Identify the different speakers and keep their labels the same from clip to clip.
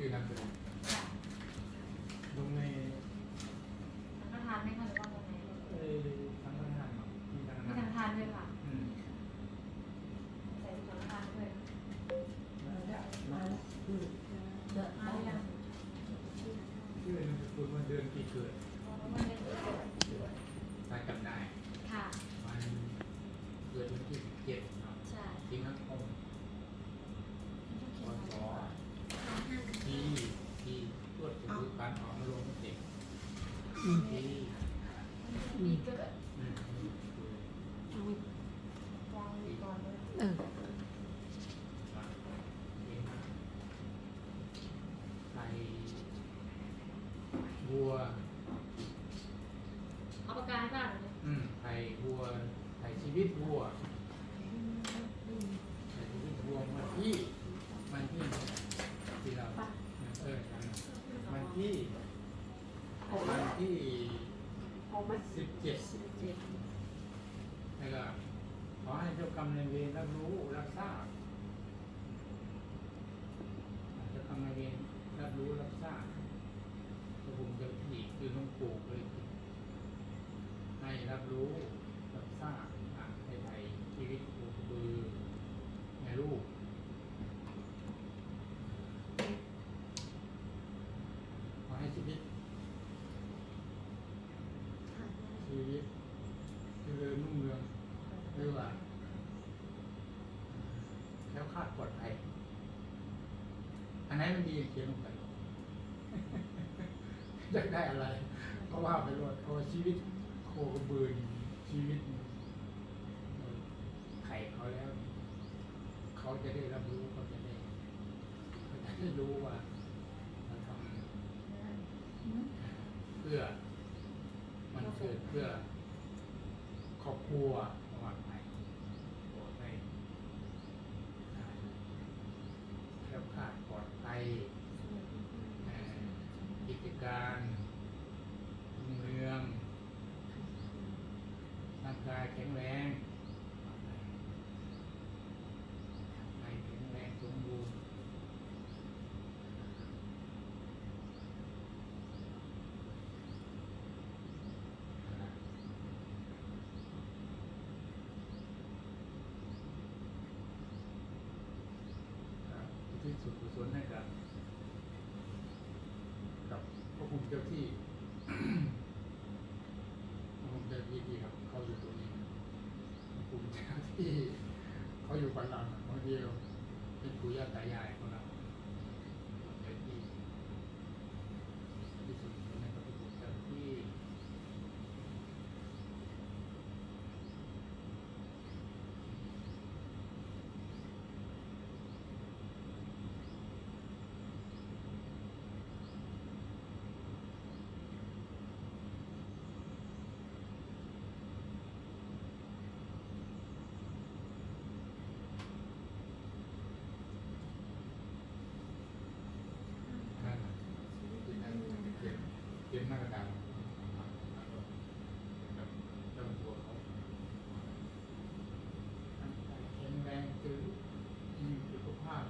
Speaker 1: ชื่อนามสกุล
Speaker 2: ค่ะ
Speaker 1: ลงใน
Speaker 2: สังฆทานไหมคะหรือว่าตรงไหน
Speaker 1: เอ่อสังฆทานเนาะมีสังฆ
Speaker 2: มี
Speaker 1: ทา
Speaker 2: สั
Speaker 1: น
Speaker 2: งฆทานด้วยค่ะ
Speaker 1: อืม
Speaker 2: ใส่สังฆทานด้วย
Speaker 3: มาแล้วมาแล้วอืมเดิน
Speaker 2: มา
Speaker 3: มา
Speaker 2: หรือ
Speaker 3: แล้
Speaker 2: ยั
Speaker 3: ว
Speaker 2: ง
Speaker 1: ชื่อนามสกุลวันเดือนปีเกิด
Speaker 2: อ๋อวันเดือนปีเกิด
Speaker 1: รายจำหน่าย
Speaker 2: ค่ะ
Speaker 1: วันเกิดวันที่สิบเจ็ดเนาะ
Speaker 2: ใช่
Speaker 1: สิงหาคม
Speaker 2: ต้องเขี
Speaker 1: พ
Speaker 2: ยน
Speaker 1: ศ
Speaker 2: ไว้
Speaker 1: ที่ที่ตรวจสอบการออกมาลงมติที่
Speaker 2: ปี เอ
Speaker 3: อาไว้
Speaker 2: วางไว้ก่อนเลย
Speaker 3: เออ
Speaker 1: ไข่วัว
Speaker 2: เอาปากกาให้บ้านเลย
Speaker 1: อืมไข่วัวไข่ชีวิตวัวไข่ชีวิตวัวมันที่มันที่ที่เราเออมันที่มันที่
Speaker 3: เอามา
Speaker 1: สิบเจ็ด
Speaker 3: สิบเจ็ด
Speaker 1: แล้วก็ขอให้เจ้าก รรมนเวรรับรู้รับทราบเจ้ากรรมนายเวรรับรู้รับทราบพระผมจะผีคือหลวงปู่เลยให้รับรู้รับทราบอะให้ไทยชีวิตครูบือแม่ลูกขอให้ชีวิต ชีวิตเจริญรุ่งเรืองเรียกว่าแล้วคลาดปลอดภัยอันไหนมันดีเขียนลงไป อยากได้อะไร ก็ว่าไปรวดเพราะว่าชีวิตโคกระบือนี่ชีวิตไข่เขาแล้ว เขาจะได้รับรู้เขาจะได้เขาจะได้รู้ว่าเราทำเพื่อ มันเกิดเพื่อครอบครัวประวัติใหม่โปรดให้อ่าแคล้วคลาดปลอดภัยเอ่อกิจการรุ่งเรืองร่าง กายแข็งแรงใจแข็งแรงสมบูรณ์ครับที่สุดกุศลให้กับกับพระภูมิเจ้าที่ พระภูมิเจ้าที่ที่ครับเขาอยู่ตรงนี้พระภูมิเจ้าที่เขาอยู่ฝั่งหลังบางทีเราเป็นปู่ ย่าตายายของเราเจ้าที่ที่สุดกุศลให้กับพระภูมิเจ้าที่ นั่นน่ะที่นั่นเขียนเขียนหน้ากระดาษกับเจ้าตัวเขาแข็งแรงคือมีสุขภาพ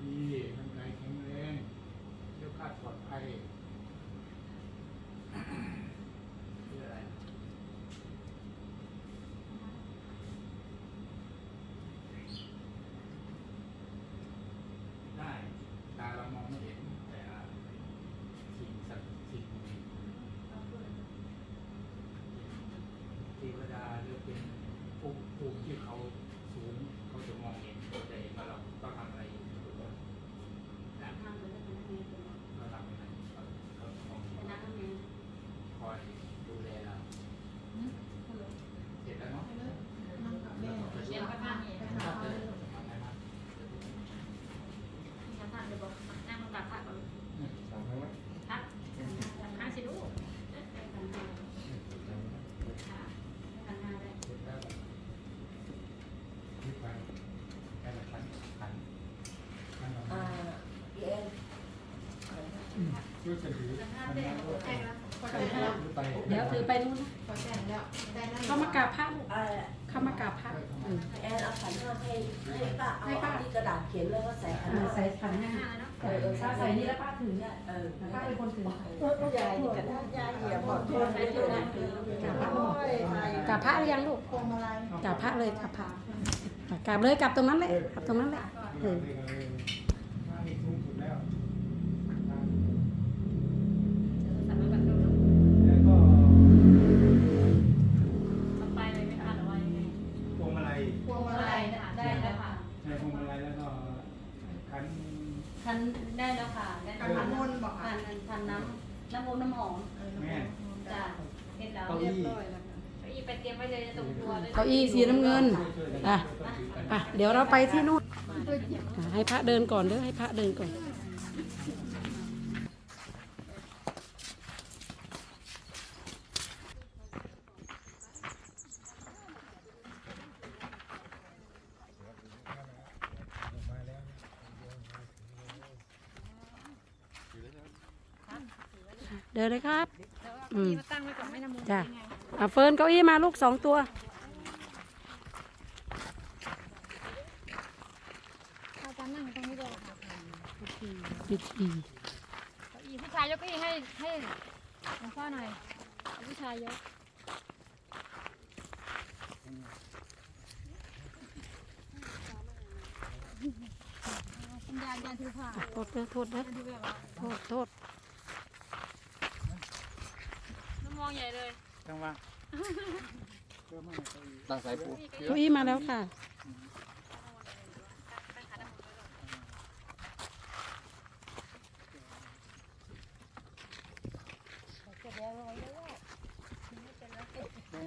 Speaker 1: ดีร่างกายแข็งแรงเที่ยวคลาดปลอดภัยชื่ออะไร ได้ ตาเรามองไม่เห็น แต่สิ่งศักดิ์สิทธิ์เทวดาหรือเป็นภูมิภูมิที่เขาสูงเขาจะมองเห็นเขาจะเห็นว่าเราต้องทำอะไรอยู่ถูกต้องนะ
Speaker 3: ทำเหมือนกันนะเนี่ย
Speaker 1: เราทำอะไรเขาเขามองเห็น
Speaker 3: เป็นนักเรียน
Speaker 1: คอยดูแลเราเสร็จแล้วเนาะ
Speaker 4: นั่งกับแม่
Speaker 2: เรียนประมาณนี้
Speaker 4: ไป
Speaker 2: นะ
Speaker 4: หา
Speaker 2: คะ
Speaker 4: เขาเลย
Speaker 1: ทำอะไรมา
Speaker 2: มีการทานเลยบอกนั่งมาตักผักก่อน
Speaker 1: อืมสองครั้งไหม
Speaker 2: พักข้างสิลูกค่ะทำงานได้
Speaker 1: เสร็จแล้วรีบไปแค่ละครั้งขันขันออก
Speaker 3: อ่า
Speaker 1: มา
Speaker 3: พี่เอ็น
Speaker 1: ช่ว ยกันถือ
Speaker 2: ทำงา
Speaker 1: ขั
Speaker 2: น
Speaker 1: น
Speaker 2: ได้
Speaker 1: น้ำ
Speaker 2: โอ
Speaker 1: ด้วย
Speaker 2: เคแล้ว
Speaker 4: พอแต่งแล้ว
Speaker 1: ไป
Speaker 5: เดี๋ยวถือไปนู่นนะ
Speaker 4: พอแต่งแล้วได้นั่ง
Speaker 5: เข้ามากราบพระลูก
Speaker 3: อ่า
Speaker 5: เข้ามากราบพระเออ
Speaker 3: พี่เอ็นเอาขันห้าให้ให้ป้าเอา
Speaker 5: ให้ป้า
Speaker 3: ที่กระระดาษเขียนเลยว่าใส่อัน
Speaker 5: อ่า
Speaker 3: นั้น
Speaker 5: ใส่ขันให้
Speaker 2: ห้าเนาะ
Speaker 3: เออเออ
Speaker 5: ถ้าใส่นี่แล้วป้าถือเนี่ย
Speaker 3: เออ
Speaker 5: ป้าเป็นคนถือ
Speaker 3: ยายกับยายเหยียบขอโทษไม่ได้นะคือก
Speaker 5: ราบพระกราบพระหรือยังลูก
Speaker 4: พวงมาลัย
Speaker 5: กราบพระเลยกราบพระอะกราบเลยกราบตรงนั้นเลยกราบตรงนั้นแหละ
Speaker 2: เออ อี้
Speaker 5: สีน้ำเงินอะอะเดี๋ยวเราไปที่นู่นอะให้พระเดินก่อนเด้อให้พระเดินก่อนเดินเลยครับ อืม
Speaker 2: มาตั้งไว้ก่อนไม่น้ำมัน
Speaker 5: จ้ะอะเฟิร์นเก้าอี้มาลูกสองตัว
Speaker 2: อาจารย์นั่งตรงนี้เลยค่ะ
Speaker 5: พิธี
Speaker 2: เก้าอี้ผู้ชายยกเก้าอี้ให้ให้หลวงพ่อหน่อยผู้ชายยกคุณยายยายถือผ้า
Speaker 5: โทษเด้อโทษเด้อโทษโทษ
Speaker 2: น้ำมองใหญ่เลย
Speaker 1: จังหวะ
Speaker 6: ตั้งสายปู
Speaker 5: เก้าอี้มาแล้วค่ะ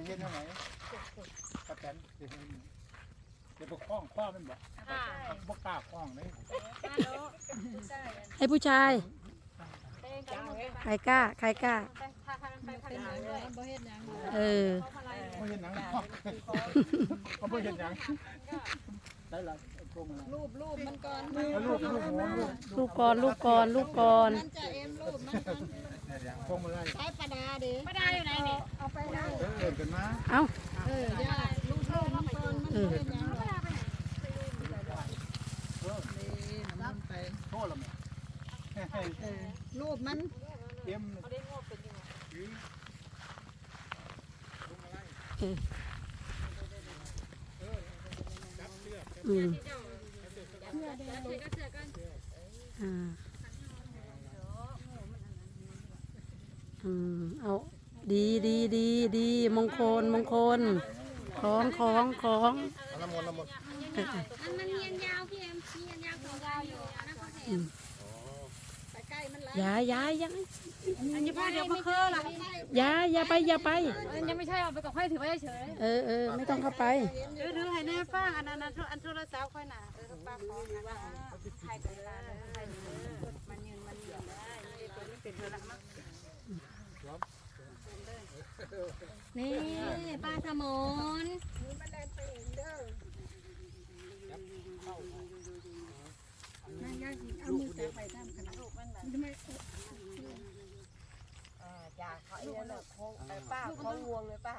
Speaker 1: เห็นเท่าไหร่ป้าแตนเดี๋ยวเดี๋ยวไปคล้องคล้องมันบอก
Speaker 2: ค่ะ
Speaker 1: บ่กล้าคล้องเลย
Speaker 2: ฮัลโหล
Speaker 5: ให้ผู้ชาย
Speaker 2: เต้นกันหมดเลย
Speaker 5: ใครกล้าใครกล้า
Speaker 2: ไปพาพาไปพาไปเลยบ่เฮ็ดหยัง
Speaker 5: เออ
Speaker 2: เขาพาอะไร
Speaker 1: เขาเห็นหนังเขาไม่เห็นหนังได้ละพวงมาลัย
Speaker 4: รูปรูปมันก่อน
Speaker 1: แล้วลูกลูกหัวลูก
Speaker 5: ลูกก่อนลูกก่อนลูกก่อน
Speaker 4: มันจะเอ็มรูปมันก่อน
Speaker 1: พวงมาลัย
Speaker 4: ใช้ประดาเด้
Speaker 2: ป้าดาอยู่ไหนนี่
Speaker 4: เอาไปได้
Speaker 1: เออเอินกันมา
Speaker 5: เอ้า
Speaker 4: เออย่ารูปรูปมันก่อนมัน
Speaker 5: เออ
Speaker 4: เป็นยังไง
Speaker 1: รับไปโทษละมั้ง
Speaker 4: เออรูปมัน
Speaker 1: เอ็ม
Speaker 2: เขาได้งบเป็นยังไง
Speaker 5: เอออืม
Speaker 2: เจ้าเสื้ อเสื้อเสื้อเสื้อกัน
Speaker 5: อ่าอืมเอาดีดีดีดีมงคลมงคลของของของ
Speaker 6: น้ำมนต์น้ำมนต์
Speaker 5: เออเออ
Speaker 2: มันมันเนียนยาวพี่เอ็มเนียนยาวของยาวอยู่นะเขาแถม
Speaker 4: ไปใกล้มันละ
Speaker 5: ย้ายย้ายย้าย
Speaker 2: อันนี้พ่อเดี๋ยวมาเคอละ
Speaker 5: ย้ายอย่าไปอย่าไป
Speaker 2: ยังไม่ใช่เอาไปกับค่อยถือไว้เฉย
Speaker 5: เออเออไม่ต้องเข้าไป
Speaker 4: ถือถือให้แน่ฟ้าอันนั้นอันโทรศัพท์ค่อยน่ะเออป้าขอนะว่าให้กันละให้มันยืนมันยืนได้เป็นเธอละมั้ง
Speaker 2: นี่ป้าสมน
Speaker 4: เอามือแตะไปตามขนาดมันจะไม่
Speaker 3: อยากเขาไอ้นั่นน่ะคงไอ้ป้าคงงวงเลยป้า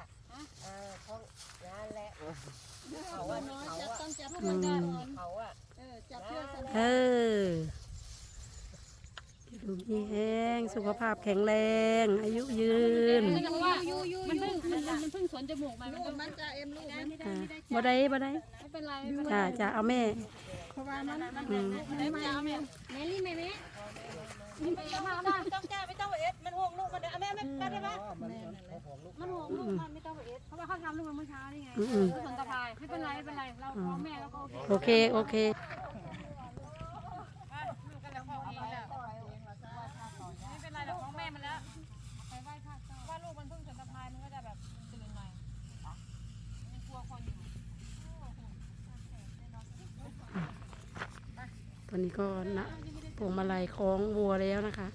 Speaker 3: เออคงนั่นแหละเขาอะ
Speaker 4: น้อย
Speaker 3: เขา
Speaker 4: จะ
Speaker 3: อะ
Speaker 4: ต้องจับเพื่อนก่อน
Speaker 3: เขาอะ
Speaker 4: เออจับเพื่ อนสน
Speaker 5: เออดูมีแห้งสุขภาพแข็งแรง อายุยืน
Speaker 2: ว่ามันเพิ่งมันมันเพิ่งสวนจมูกมา
Speaker 4: รูปมันจะเอ็มรูปมัน
Speaker 5: อ่าบ่ได้บ่ได้
Speaker 2: ไม่เป็นไร
Speaker 5: จ้าจ้าเอาแม่
Speaker 4: เพราะว่ามัน
Speaker 5: อืม
Speaker 2: ไม่เป็นไรแม่แม่รีบแม่แม่นี่ไปเอาผ้า
Speaker 3: ต้องแก้ไม่ต้องเอ็ดมันห่วงลูกมันเด้อแม่แม่ป้าได้ปะ
Speaker 2: มันห่วงลูกมันไม่ต้องไปเอสเพราะว่าเขาทำลูกมันเมื่อเช้านี่ไง
Speaker 5: อืมอืม
Speaker 2: สนตะพายไม่เป็นไรไม่เป็นไรเราพ่อแม่เราก็โอเค
Speaker 5: โอเคโอเค
Speaker 2: ลูกกันแล้วพ่อเองแล้วไม่เป็นไรเราพ่อแม่มันแล้วไปไหว้พระเจ้าว่าลูกมันเพิ่งสนตะพายมันก็จะแบบตื่นหน่อยยังกลัวคนอยู่
Speaker 5: อนนี้ก็นะพวงมาลัยคล้องวัวแล้วนะคะ